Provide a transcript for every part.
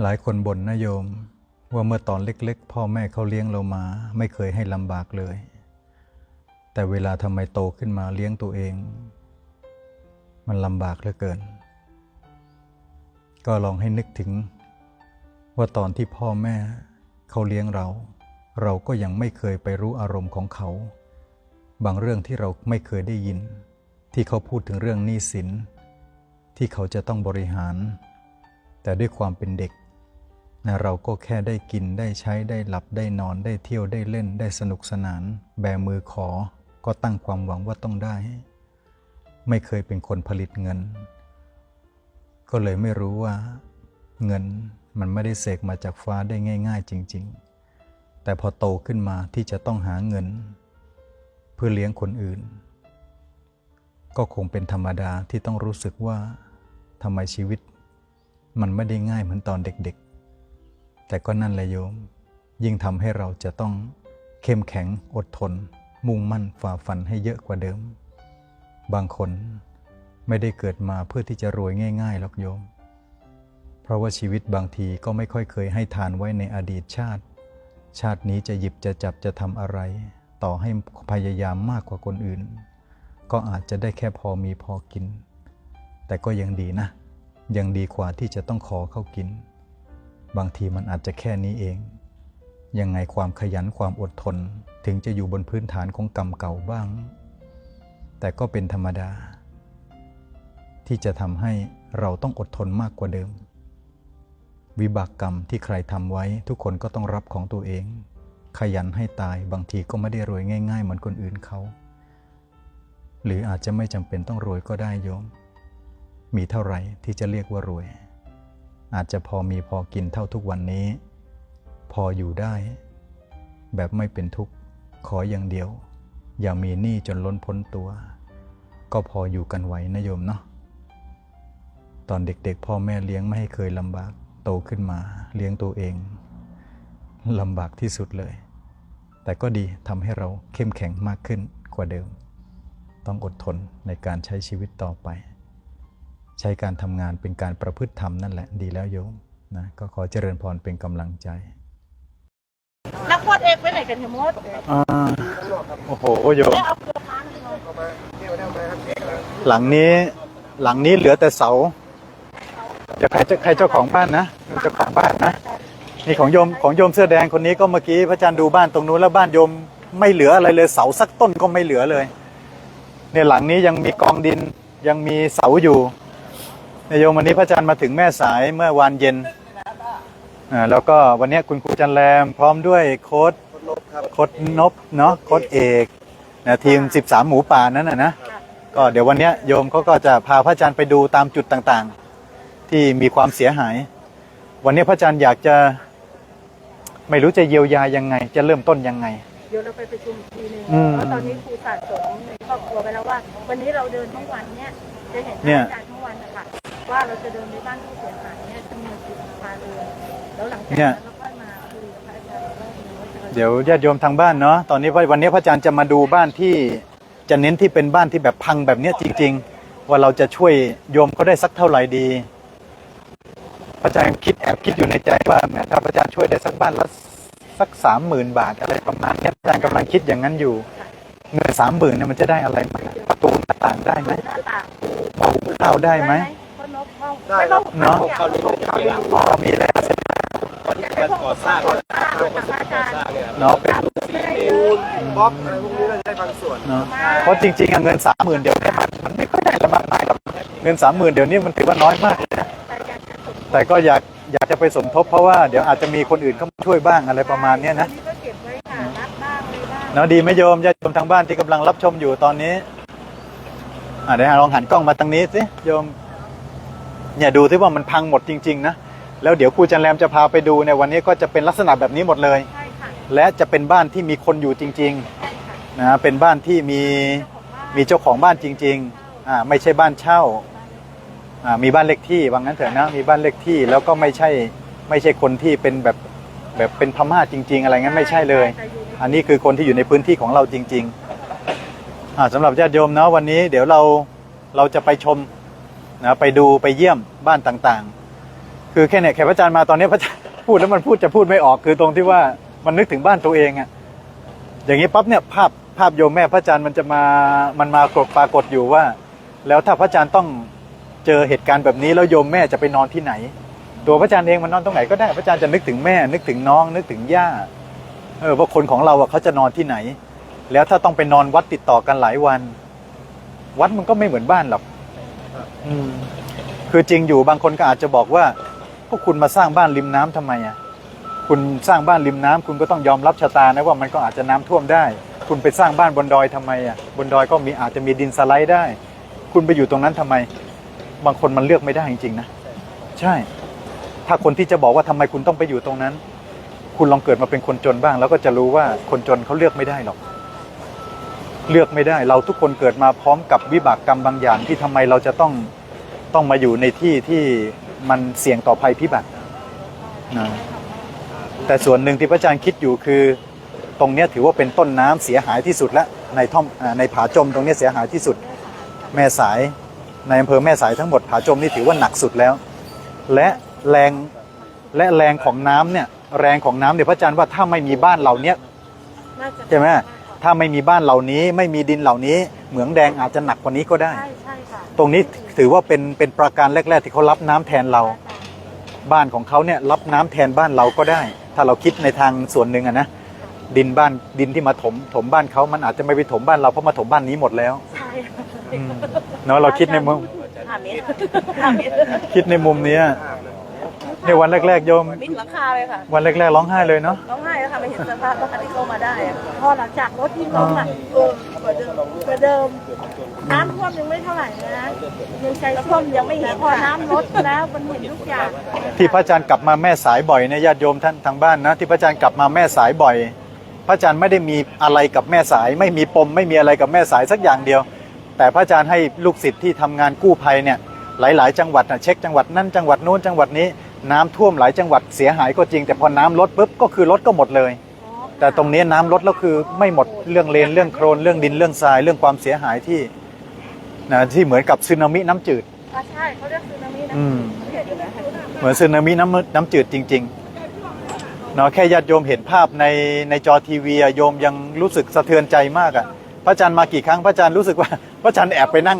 หลายคนบ่นนะโยม ว่าเมื่อตอนเล็กๆ พ่อแม่เขาเลี้ยงเรามา ไม่เคยให้ลำบากเลย แต่เวลาทำไมโตขึ้นมาเลี้ยงตัวเอง มันลำบากเหลือเกิน ก็ลองให้นึกถึง ว่าตอนที่พ่อแม่เขาเลี้ยงเรา เราก็ยังไม่เคยไปรู้อารมณ์ของเขา บางเรื่องที่เราไม่เคยได้ยิน ที่เขาพูดถึงเรื่องหนี้สินที่เขาจะต้องบริหาร แต่ด้วยความเป็นเด็ก นะเราก็แค่ได้กินได้ใช้ได้หลับได้นอนได้เที่ยวได้เล่นได้สนุกสนาน แบมือขอ ก็ตั้งความหวังว่าต้องได้ ไม่เคยเป็นคนผลิตเงิน ก็เลยไม่รู้ว่า เงินมันไม่ได้เสกมาจากฟ้าได้ง่าย ๆ จริง ๆ แต่พอโตขึ้นมาที่จะต้องหาเงิน เพื่อเลี้ยงคนอื่น ก็คงเป็นธรรมดาที่ต้องรู้สึกว่าทำไมชีวิต มันไม่ได้ง่ายเหมือนตอนเด็กๆ แต่ก็นั่นแหละโยม ยิ่งทำให้เราจะต้องเข้มแข็งอดทน มุ่งมั่นฝ่าฟันให้เยอะกว่าเดิม บางคนไม่ได้เกิดมาเพื่อที่จะรวยง่ายๆหรอกโยม เพราะว่าชีวิตบางทีก็ไม่ค่อยเคยให้ทานไว้ในอดีตชาติ ชาตินี้จะหยิบจะจับจะทำอะไร ต่อให้พยายามมากกว่าคนอื่น ก็อาจจะได้แค่พอมีพอกิน แต่ก็ยังดีนะ ยังดีกว่าที่จะต้องขอเข้ากิน บางทีมันอาจจะแค่นี้เอง ยังไงความขยันความอดทนถึงจะอยู่บนพื้นฐานของกรรมเก่าบ้าง แต่ก็เป็นธรรมดา ที่จะทำให้เราต้องอดทนมากกว่าเดิม วิบากกรรมที่ใครทำไว้ทุกคนก็ต้องรับของตัวเอง ขยันให้ตายบางทีก็ไม่ได้รวยง่ายๆ เหมือนคนอื่นเขา หรืออาจจะไม่จำเป็นต้องรวยก็ได้โยม มีเท่าไหร่ที่จะเรียกว่ารวย อาจจะพอมีพอกินเท่าทุกวันนี้ พออยู่ได้ แบบไม่เป็นทุกข์ขออย่างเดียว อย่ามีหนี้จนล้นพ้นตัว ก็พออยู่กันไหวนะโยมเนาะตอนเด็กๆ พ่อแม่เลี้ยงไม่ให้เคยลำบาก โตขึ้นมาเลี้ยงตัวเองลำบากที่สุดเลย แต่ก็ดีทำให้เราเข้มแข็งมากขึ้นกว่าเดิม ต้องอดทนในการใช้ชีวิตต่อไป ใช้การทำงานเป็นการประพฤติธรรมนั่นแหละดีแล้วโยมนะก็ขอเจริญพรเป็นกำลังใจ นักโทษเอกไปไหนกันเนี่ยมดอ่าโอ้โหโยมได้เอาเกลือค้างเลยหลังนี้หลังนี้เหลือแต่เสาจะใครจะใครเจ้าของบ้านนะเจ้าของบ้านนะนี่ของโยมของโยมเสื้อแดงคนนี้ก็เมื่อกี้พระอาจารย์ดูบ้านตรงนู้นแล้วบ้านโยมไม่เหลืออะไรเลยเสาสักต้นก็ไม่เหลือเลย เนี่ยหลังนี้ยังมีกองดินยังมีเสาอยู่ เนี่ยโยมวันนี้พระอาจารย์มาถึงแม่สายเมื่อวานเย็นอ่าแล้วก็วันนี้คุณครูจันแรมพร้อมด้วยโค้ดโค้ดนบเนาะโค้ดเอกนะทีม 13 หมูป่านั้นนะนะก็เดี๋ยววันเนี้ยโยมเขาก็จะพาพระอาจารย์ไปดูตามจุดต่างๆ ที่มีความเสียหาย วันนี้พระอาจารย์อยากจะไม่รู้จะเยียวยายังไง จะเริ่มต้นยังไงเดี๋ยวเราไปประชุมอีกทีหนึงอืมเพราะตอนนี้ครูสะสมในครอบครัวไปแล้วว่า วันนี้เราเดินทั้งวันเนี่ยจะเห็นเนี่ยอาจารย์ทั้ง วันนะคะว่าเราจะเดินในบ้านผู้เสียหายเนี่ยจำนวนกี่หลังคาเรือนแล้วหลังจากนั้นเราก็มาคุยกับพระอาจารย์ว่าเราจะเดี๋ยวญาติโยมทางบ้านเนาะตอนนี้วันนี้พระอาจารย์จะมาดูบ้านที่จะเน้นที่เป็นบ้านที่แบบพังแบบเนี้ยจริง ๆ ว่าเราจะช่วยโยมเขาได้สักเท่าไหร่ดีพระอาจารย์คิดแอบคิดอยู่ในใจว่าแหมถ้าพระอาจารย์ช่วยได้สักบ้านละสักสามหมื่นบาทอะไรประมาณเนี้ยพระอาจารย์กำลังคิดอย่างนั้นอยู่เงินสามหมื่นเนี่ยมันจะได้อะไรไหมประตูหน้าต่างได้ไหมหน้าต่างหม้อหุงข้าวได้ไหมคนนกห้อง ได้ไม่ต้องเนาะเขารู้เขารู้อ๋อมีแล้วเสร็จตอนนี้การก่อสร้างเนี่ยจากพระอาจารย์เนาะเป็นไม่ได้เยปูอะนบล็อกอะไรพวกนี้เราจะได้บางส่วนเนาะเพราะจริงๆอะเงินสามหมื่นเดี๋ยวนี้มันมันไม่ค่อยได้ละมากมายหรอกเงินสามหมื่นเดี๋ยวนี้มันถือว่าน้อยมากเลยนะแต่อยากจะสมแต่ก็อยากอยากจะไปสมทบเพราะว่าเดี๋ยวอาจจะมีคนอื่นเข้ามาช่วยบ้างอะไรประมาณเนี้ยนะอัก็เก็บไว้ค่ะรับบ้างเลยบ้างเนาะดีไหมโยมญาติโยมทางบ้านที่กำลังรับชมอยู่ตอนนี้ อะเดี๋ยวลองหันกล้องมาทางนี้สิโยม เนี่ยดูสิว่ามันพังหมดจริง ๆ นะ แล้วเดี๋ยวครูจันแรมจะพาไปดูในยวันนี้ก็จะเป็นลักษณะแบบนี้หมดเลย ใช่ค่ะและจะเป็นบ้านที่มีคนอยู่จริงใช่ค่ะๆนะเป็นบ้านที่มีมีเจ้าของบ้านจริงๆอ่าไม่ใช่บ้านเช่าอ่ามีบ้านเลขที่ว่างั้นเถอะนะมีบ้านเลขที่แล้วก็ไม่ใช่ไม่ใช่คนที่เป็นแบบแบบเป็นพม่าจริง ๆ อะไรงั้นไม่ใช่เลยอันนี้คือคนที่อยู่ในพื้นที่ของเราจริงๆอ่าสำหรับญาติโยมเนาะวันนี้เดี๋ยวเราเราจะไปชม นะไปดูไปเยี่ยมบ้านต่างๆ คือแค่เนี่ยแขกพระอาจารย์มาตอนนี้พระอาจารย์พูดแล้วมันพูดจะพูดไม่ออกคือตรงที่ว่ามันนึกถึงบ้านตัวเองอะอย่างนี้ปั๊บเนี่ยภาพภาพโยมแม่พระอาจารย์มันจะมามันมากรปรากฏอยู่ว่า แล้วถ้าพระอาจารย์ต้องเจอเหตุการณ์แบบนี้แล้วโยมแม่จะไปนอนที่ไหน ตัวพระอาจารย์เองมันนอนตรงไหนก็ได้พระอาจารย์จะนึกถึงแม่ นึกถึงน้อง นึกถึงย่าเออว่าคนของเราอะเขาจะนอนที่ไหน แล้วถ้าต้องไปนอนวัดติดต่อกันหลายวัน วัดมันก็ไม่เหมือนบ้านหรอก คือจริงอยู่บางคนก็อาจจะบอกว่า พวกคุณมาสร้างบ้านริมน้ำทำไมอะคุณสร้างบ้านริมน้ำคุณก็ต้องยอมรับชะตานะว่ามันก็อาจจะน้ำท่วมได้ คุณไปสร้างบ้านบนดอยทำไมอะบนดอยก็มีอาจจะมีดินสไลด์ได้ คุณไปอยู่ตรงนั้นทำไม บางคนมันเลือกไม่ได้จริงๆนะใช่ ถ้าคนที่จะบอกว่าทำไมคุณต้องไปอยู่ตรงนั้น คุณลองเกิดมาเป็นคนจนบ้าง แล้วก็จะรู้ว่าคนจนเขาเลือกไม่ได้หรอก เลือกไม่ได้ เราทุกคนเกิดมาพร้อมกับวิบากกรรมบางอย่างที่ทำไมเราจะต้องต้องมาอยู่ในที่ที่มันเสี่ยงต่อภัยพิบัตินะแต่ส่วนหนึ่งที่พระอาจารย์คิดอยู่คือ ตรงเนี้ยถือว่าเป็นต้นน้ำเสียหายที่สุดแล้วในท่อมอ่าในผาจมตรงเนี้ยเสียหายที่สุดแม่สายในอำเภอแม่สายทั้งหมดผาจมนี่ถือว่าหนักสุดแล้ว และแรงและแรงของน้ำเนี่ยแรงของน้ำเนี่ยพระอาจารย์ว่าถ้าไม่มีบ้านเหล่าเนี้ยน่าจะใช่ไหม ถ้าไม่มีบ้านเหล่านี้ไม่มีดินเหล่านี้ เหมืองแดงอาจจะหนักกว่านี้ก็ได้ ใช่ใช่ค่ะตรงนี้ถือว่าเป็นเป็นประการแรก ๆ ที่เขารับน้ำแทนเรา บ้านของเขาเนี่ยรับน้ำแทนบ้านเราก็ได้ ถ้าเราคิดในทางส่วนหนึ่งอะนะดินบ้านดินที่มาถมถมบ้านเขามันอาจจะไม่ไปถมบ้านเราเพราะมาถมบ้านนี้หมดแล้วใช่อืมเนาะเราคิดในมุมห้าเมตรห้าเมตรคิดในมุมเนี้ยใน วันแรกๆโยม มิดหลังคาเลยค่ะวันแรกๆร้องไห้เลยเนาะ ร้องไห้แล้วค่ะไม่เห็นสภาพบ้านที่เข้ามาได้อะพอหลังจากรถยิ่งลงอะเออกว่าเดิมกว่าเดิมน้ำท่วมยังไม่เท่าไหร่นะยังใจท่วมยังไม่เห็นพอน้ำลดแล้วมันเห็นทุกอย่างที่พระอาจารย์กลับมาแม่สายบ่อยเนี่ยญาติโยมท่านทางบ้านนะที่พระอาจารย์กลับมาแม่สายบ่อย พระอาจารย์ไม่ได้มีอะไรกับแม่สาย ไม่มีปมไม่มีอะไรกับแม่สายสักอย่างเดียว แต่พระอาจารย์ให้ลูกศิษย์ที่ทำงานกู้ภัยเนี่ยหลาย ๆ จังหวัดน่ะเช็คจังหวัดนั่นจังหวัดโน้นจังหวัดนี้ น้ำท่วมหลายจังหวัดเสียหายก็จริง แต่พอน้ำลดปุ๊บก็คือลดก็หมดเลยแต่ตรงนี้น้ำลดแล้วคือไม่หมดเรื่องเลนเรื่องโครนเรื่องดินเรื่องทรายเรื่องความเสียหายที่นะที่เหมือนกับสึนามิน้ำจืด อะใช่เขาเรียกสึนามินะอืมเห็นไหมเหมือนสึนามิน้ำน้ำจืดจริงๆเนาะแค่ญาติโยมเห็นภาพในในจอทีวีอะโยมยังรู้สึกสะเทือนใจมากอะพระอาจารย์มากี่ครั้งพระอาจารย์รู้สึกว่า พระอาจารย์แอบไปนั่ง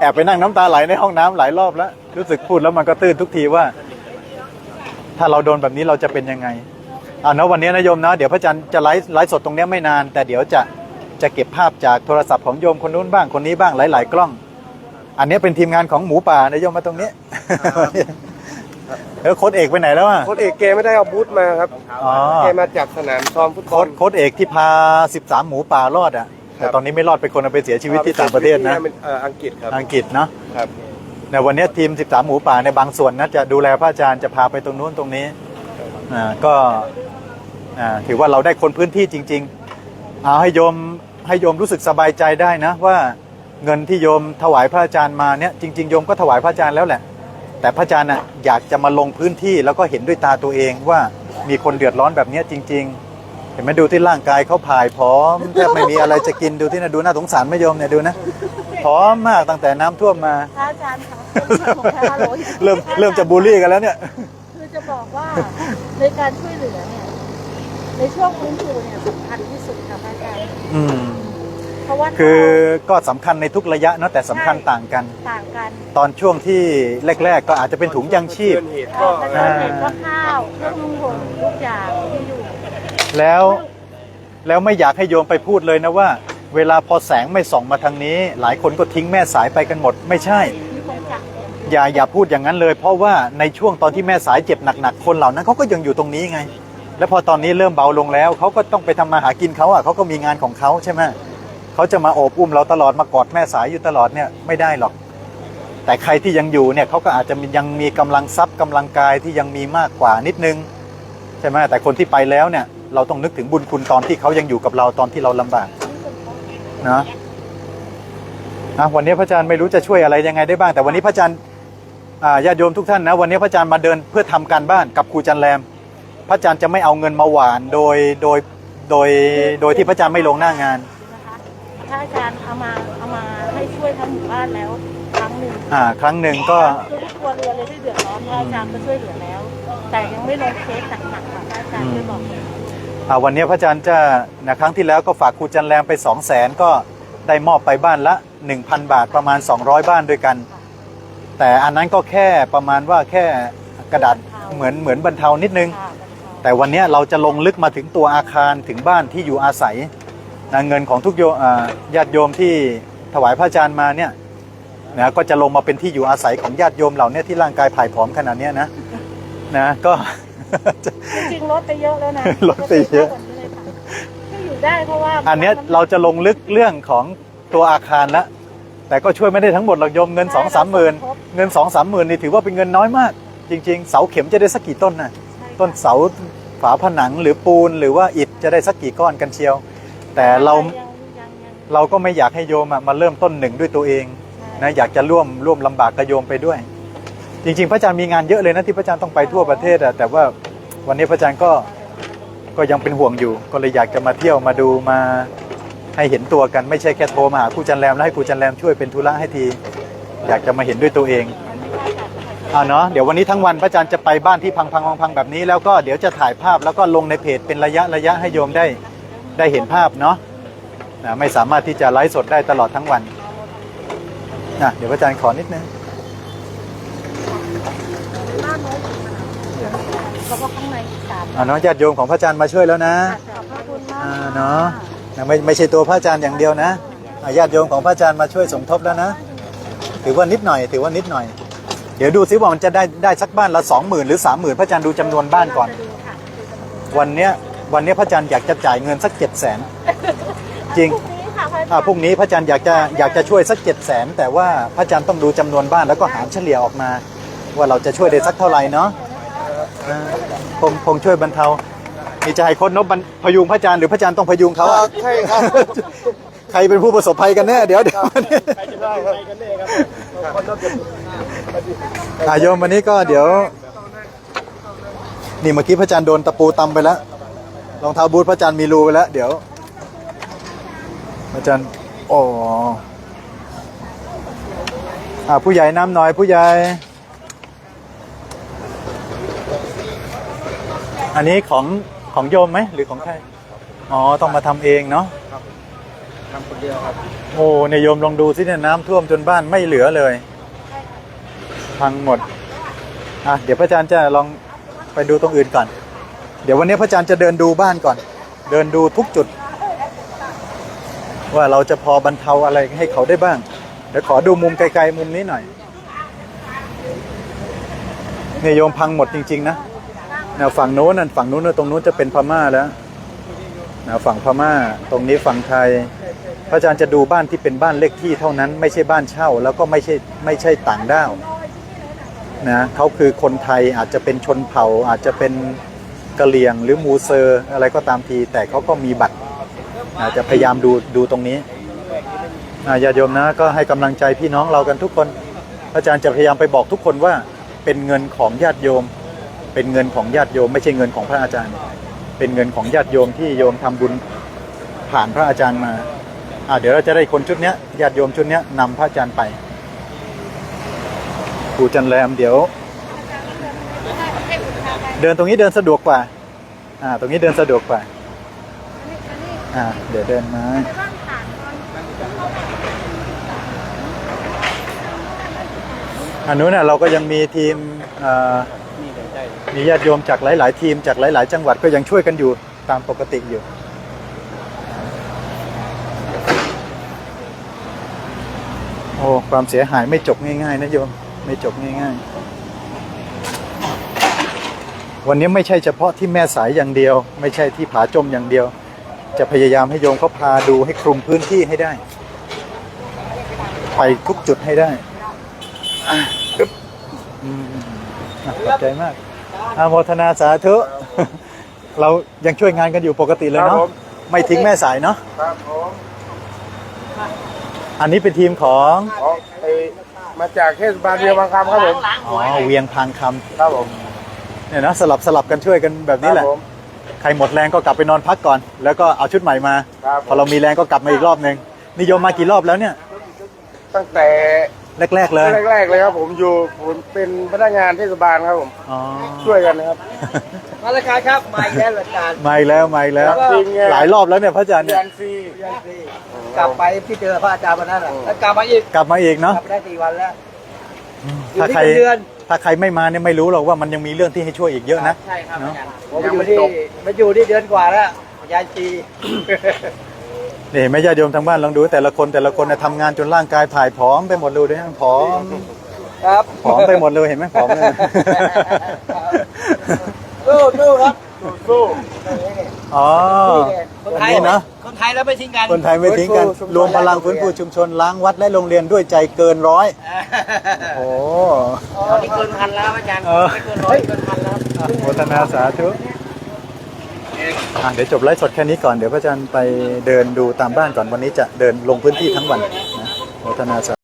แอบไปนั่งน้ำตาไหลในห้องน้ำหลายรอบแล้ว รู้สึกพูดแล้วมันก็ตื้นทุกทีว่า ถ้าเราโดนแบบนี้เราจะเป็นยังไงอ่าเนาะวันนี้นะโยมนะเดี๋ยวพระอาจารย์จะไลฟ์ไลฟ์สดตรงเนี้ยไม่นาน แต่เดี๋ยวจะจะเก็บภาพจากโทรศัพท์ของโยมคนนู้นบ้างคนนี้บ้างหลาย ๆ กล้อง อันนี้เป็นทีมงานของหมูป่านะโยมมาตรงนี้เออโค้ดเอกไปไหนแล้วอะโค้ชเอกเกไม่ได้เอาบูธมาครับอ๋อเกมาจากสนามซ้อมฟุตบโค้อดลโค้ดเอกที่พา 13 หมูป่ารอดอะแต่ตอนนี้ไม่รอดไปคนเอาไปเสียชีวิตที่ต่างประเทศนะเอ่ออังกฤษครับอังกฤษเนาะครับ ในวันนี้ทีม 13 หมูป่าในบางส่วนนะจะดูแลพระอาจารย์จะพาไปตรงนู้นตรงนี้อ่าก็อ่าถือว่าเราได้คนพื้นที่จริง ๆ เอาให้โยมให้โยมรู้สึกสบายใจได้นะว่าเงินที่โยมถวายพระอาจารย์มาเนี่ยจริงๆโยมก็ถวายพระอาจารย์แล้วแหละ แต่พระอาจารย์น่ะอยากจะมาลงพื้นที่แล้วก็เห็นด้วยตาตัวเองว่ามีคนเดือดร้อนแบบนี้จริง ๆ เห็นไหมดูที่ร่างกายเขาผายผอมแทบไม่มีอะไรจะกินดูที่นะดูน่าสงสารไหม่โยมเนี่ยดูนะ ผอมมากตั้งแต่น้ำท่วมมา พระอาจารย์คะเป็นของแท้โลหิตเริ่มเริ่มจะบูลลี่กันแล้วเนี่ย คือจะบอกว่าในการช่วยเหลือเนี่ย ในช่วงฟื้นฟูเนี่ยสำคัญที่สุดค่ะพระอาจารย์อืม เพราะว่าคือก็สำคัญในทุกระยะเนาะแต่สำคัญต่างกัน ต่างกันตอนช่วงที่แรก ๆ ก็อาจจะเป็นถุงยังชีพเกินเหตุก็ก็เกิดเหตุก็ข้าวเครื่องนุ่งห่มทุกอย่างที่อยู่แล้วแล้วไม่อยากให้โยมไปพูดเลยนะว่า เวลาพอแสงไม่ส่องมาทางนี้ หลายคนก็ทิ้งแม่สายไปกันหมด ไม่ใช่ อย่าอย่าพูดอย่างนั้นเลย เพราะว่าในช่วงตอนที่แม่สายเจ็บหนักๆคนเหล่านั้นเขาก็ยังอยู่ตรงนี้ไง แล้วพอตอนนี้เริ่มเบาลงแล้วเขาก็ต้องไปทำมาหากินเขาอะเขาก็มีงานของเขาใช่ไหมเขาจะมาโอบอุ้มเราตลอดมากอดแม่สายอยู่ตลอดเนี่ยไม่ได้หรอก แต่ใครที่ยังอยู่เนี่ยเขาก็อาจจะยังมีกำลังทรัพย์กำลังกายที่ยังมีมากกว่านิดนึงใช่ไหมแต่คนที่ไปแล้วเนี่ยเราต้องนึกถึงบุญคุณตอนที่เขายังอยู่กับเราตอนที่เราลำบาก นะอะวันนี้พระอาจารย์ไม่รู้จะช่วยอะไรยังไงได้บ้าง แต่วันนี้พระอาจารย์อ่าญาติโยมทุกท่านนะวันนี้พระอาจารย์มาเดินเพื่อทำการบ้านกับครูจันแรม พระอาจารย์จะไม่เอาเงินมาหวานโดยโดยโดยโดยที่พระอาจารย์ไม่ลงหน้างานนะคะถ้าอาจารย์เอามาเอามาให้ช่วยทั้งหมู่บ้านแล้วครั้งหนึ่งอ่า ครั้งหนึ่งก็คือทุกครัวเรือนเลยที่เดือดร้อนพระอาจารย์ก็ช่วยเหลือแล้ว แต่ยังไม่ลงเคสหนักๆค่ะพระอาจารย์ช่วยบอก อ่าวันนี้พระอาจารย์จะนะครั้งที่แล้วก็ฝากครูจันแรมไป 2 0 0แสนก็ได้มอบไปบ้านละ 1,000 บาทประมาณ 200 บ้านด้วยกัน แต่อันนั้นก็แค่ประมาณว่าแค่กระดาษเหมือนเหมือนบรรเทานิดนึงค่ะแต่วันนี้เราจะลงลึกมาถึงตัวอาคารถึงบ้านที่อยู่อาศัยนะเงินของทุกโยอ่าญาติโยมที่ถวายพระอาจารย์มาเนี่ยนะก็จะลงมาเป็นที่อยู่อาศัยของญาติโยมเหล่านี้ที่ร่างกายผ่ายผอมขนาดเนี้ยนะนะก็ จริงๆ ลดไปเยอะแล้วนะลดไปเยอะ ก็อยู่ได้เพราะว่าอันเนี้ยเราจะลงลึกเรื่องของตัวอาคารแล้วแต่ก็ช่วยไม่ได้ทั้งหมดหรอกโยมเงินสองสามหมื่นเงินสองสามหมื่นนี่ถือว่าเป็นเงินน้อยมาก จริง ๆ เสาเข็มจะได้สักกี่ต้นนะต้นเสาฝาผนังหรือปูนหรือว่าอิฐจะได้สักกี่ก้อนกันเชียว แต่เรายังยังยังเราก็ไม่อยากให้โยมอะมาเริ่มต้นหนึ่งด้วยตัวเองนะอยากจะร่วมร่วมลำบากกับโยมไปด้วย จริง ๆ พระอาจารย์มีงานเยอะเลยนะที่พระอาจารย์ต้องไปทั่วประเทศอะแต่ว่า วันนี้พระอาจารย์ก็ก็ยังเป็นห่วงอยู่ ก็เลยอยากจะมาเที่ยวมาดูมาให้เห็นตัวกันไม่ใช่แค่โทรมาหาครูจันแรมแล้วให้ครูจันแรมช่วยเป็นธุระให้ที อยากจะมาเห็นด้วยตัวเองอ่าเนาะเดี๋ยววันนี้ทั้งวันพระอาจารย์จะไปบ้านที่พังพังพังพังๆแบบนี้แล้วก็เดี๋ยวจะถ่ายภาพแล้วก็ลงในเพจเป็นระยะระยะให้โยมได้ได้เห็นภาพเนาะนะไม่สามารถที่จะไลฟ์สดได้ตลอดทั้งวันนะเดี๋ยวพระอาจารย์ขอนิดนึง แล้วก็ข้างในอีกสามอ่าเนาะญาติโยมของพระอาจารย์มาช่วยแล้วนะขอบพระคุณมากอ่าเนาะนะไม่ไม่ใช่ตัวพระอาจารย์อย่างเดียวนะอ่าญาติโยมของพระอาจารย์มาช่วยสมทบแล้วนะ ถือว่านิดหน่อย ถือว่านิดหน่อย เดี๋ยวดูซิว่ามันจะได้ได้สักบ้านละสองหมื่นหรือสามหมื่นพระอาจารย์ดูจำนวนบ้านก่อนจะดูค่ะวันเนี้ยวันเนี้ยพระอาจารย์อยากจะจ่ายเงินสักเจ็ดแสนจริงพรุ่งนี้ค่ะพระอาจารย์อ่าพรุ่งนี้พระอาจารย์อยากจะอยากจะช่วยสักเจ็ดแสนแต่ว่าพระอาจารย์ต้องดูจำนวนบ้านแล้วก็หารเฉลี่ยออกมา ว่าเราจะช่วยได้สักเท่าไหร่เนาะอ่า คงคงช่วยบรรเทา มีจะให้คนนบบรรพยุงพระอาจารย์หรือพระอาจารย์ต้องพยุงเขาอะใช่ครับ ใครเป็นผู้ประสบภัยกันแน่เดี๋ยวเดี๋ยวได้ครับอาโยมวันนี้ก็เดี๋ยว นี่เมื่อกี้พระอาจารย์โดนตะปูตำไปแล้วรองเท้าบูทพระอาจารย์มีรูไปแล้ว เดี๋ยวพระอาจารย์โอ้อ่าผู้ใหญ่น้ำหน่อยผู้ใหญ่ อันนี้ของของโยมไหมหรือของใคร อ๋อต้องมาทำเองเนาะทำคนเดียวครับ โอ้ในยโยมลองดูสิเนี่ยน้ำท่วมจนบ้านไม่เหลือเลย พังหมด อะเดี๋ยวพระอาจารย์จะลองไปดูตรงอื่นก่อน เดี๋ยววันนี้พระอาจารย์จะเดินดูบ้านก่อน เดินดูทุกจุด ว่าเราจะพอบรรเทาอะไรให้เขาได้บ้าง เดี๋ยวขอดูมุมไกลๆมุมนี้หน่อย เนี่ยโยมพังหมดจริง ๆ นะ แนวฝั่งโน้นนั่นฝั่งโน้นนะตรงโน้นจะเป็นพม่าแล้วแนวฝั่งพม่า ตรงนี้ฝั่งไทย พระอาจารย์จะดูบ้านที่เป็นบ้านเลขที่เท่านั้นไม่ใช่บ้านเช่า แล้วก็ไม่ใช่ไม่ใช่ต่างด้าวนะเขาคือคนไทยอาจจะเป็นชนเผ่า อาจจะเป็นกะเหรี่ยงหรือมูเซอร์อะไรก็ตามที แต่เขาก็มีบัตรอาจจะพยายามดูดูตรงนี้อ่าญาติโยมนะก็ให้กำลังใจพี่น้องเรากันทุกคนพระอาจารย์จะพยายามไปบอกทุกคนว่าเป็นเงินของญาติโยม เป็นเงินของญาติโยม ไม่ใช่เงินของพระอาจารย์ เป็นเงินของญาติโยมที่โยมทำบุญผ่านพระอาจารย์มาอ่าเดี๋ยวเราจะได้คนชุดเนี้ยญาติโยมชุดเนี้ยนำพระอาจารย์ไปปู่จันแรมเดี๋ยว เดินตรงนี้เดินสะดวกกว่า อ่า ตรงนี้เดินสะดวกกว่า อ่า เดี๋ยวเดินมาอันนู้นน่ะเราก็ยังมีทีมอ่า มีญาติโยมจากหลาย ๆ ทีมจากหลาย ๆ จังหวัดก็ยังช่วยกันอยู่ตามปกติอยู่โอ้ความเสียหายไม่จบง่าย ๆ นะโยมไม่จบง่าย ๆ วันนี้ไม่ใช่เฉพาะที่แม่สายอย่างเดียว ไม่ใช่ที่ผาจมอย่างเดียว จะพยายามให้โยมเขาพาดูให้คลุมพื้นที่ให้ได้ ไปทุกจุดให้ได้อะอึ๊บอืมอะขอบใจมาก อาโมทนาสาธุ เรายังช่วยงานกันอยู่ปกติเลยครัเนาะบผม ไม่ทิ้งแม่สายเนาะครับผมอันนี้เป็นทีมของของไอมาจากเทศบาลเวียงบางคำครับผมอ๋อเวียงพางคำครับผมเนี่ยนะสลับสลับกันช่วยกันแบบนี้แหละ ครับผม ใครหมดแรงก็กลับไปนอนพักก่อน แล้วก็เอาชุดใหม่มา ครับ พอเรามีแรงก็กลับมาอีกรอบหนึ่งนิยมมากี่รอบแล้วเนี่ยตั้งแต่ แรก ๆ เลย แรกๆเลยครับผมอยู่ผมเป็นพนักงานเทศบาลครับผมอ๋อ ช่วยกันนะครับ มาราคาครับมาอีกแล้วอาจารย์มาอีกแล้วมาอีกแล้วจริงไงหลายรอบแล้วเนี่ยพระอาจารย์เรีเนี่ยยนฟรีกลับไปที่เจอพระอาจารย์วันนั้นน่ะแล้วกลับมาอีกกลับมาอีกกเนาะลับได้สี่วันแล้วอยู่ถ้าที่ใครเป็นเดือน ถ้าใครไม่มาเนี่ยไม่รู้หรอกว่ามันยังมีเรื่องที่ให้ช่วยอีกเยอะนะ ใช่ครับเนอะอาจารย์ผมมาอยู่ที่มาอยู่ที่เดือนกว่าแล้วยายจี นี่แม่ญาติโยมทางบ้านลองดูแต่ละคนแต่ละคนเนี่ยทำงานจนร่างกายถ่ายผอมไปหมดเลยด้วยผอมครับผอมไปหมดเลยเห็นไหมผอมเลยสู้สู้ครับสู้อ๋อคนไทยนี่เนาะคนไทยแล้วไม่ทิ้งกัน คนไทยไม่ทิ้งกัน รวมพลังฟื้นฟูชุมชนล้างวัดและโรงเรียนด้วยใจเกินร้อยโอ้ตอนนี้เกินพันแล้วอาจารย์เออไม่เกินร้อยเกินพันแล้วอะโมทนาสาธุ อะเดี๋ยวจบไลฟ์สดแค่นี้ก่อนเดี๋ยวพระอาจารย์ไปเดินดูตามบ้านก่อนวันนี้จะเดินลงพื้นที่ทั้งวันนะโมทนาสา